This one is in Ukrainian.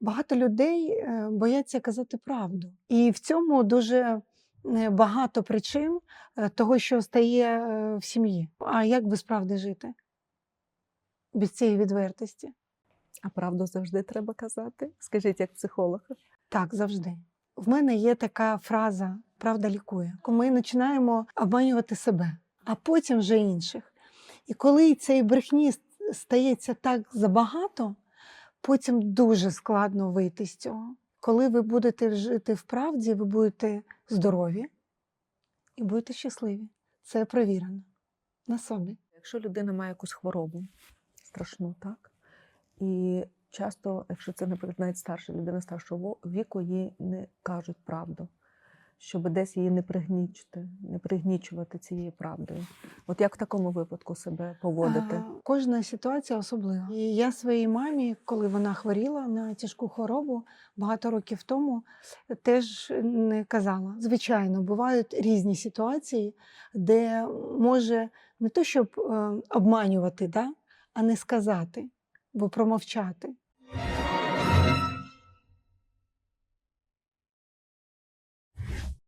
багато людей е, бояться казати правду. І в цьому дуже е, багато причин е, того, що стає в сім'ї. А як без правди жити? Без цієї відвертості? А правду завжди треба казати. Скажіть, як психолог. Так, завжди. В мене є така фраза Правда лікує. Ми починаємо обманювати себе, а потім вже інших. І коли цієї брехні стається так забагато, потім дуже складно вийти з цього. Коли ви будете жити в правді, ви будете здорові і будете щасливі. Це провірено на собі. Якщо людина має якусь хворобу страшну, так? І часто, якщо це, наприклад, навіть старша людина старшого віку, їй не кажуть правду, щоб десь її не пригнічити, не пригнічувати цією правдою. От як в такому випадку себе поводити? А, Кожна ситуація особлива. І я своїй мамі, коли вона хворіла на тяжку хворобу багато років тому, теж не казала. Звичайно, бувають різні ситуації, де може не то, щоб е, обманювати, да, а не сказати, бо промовчати.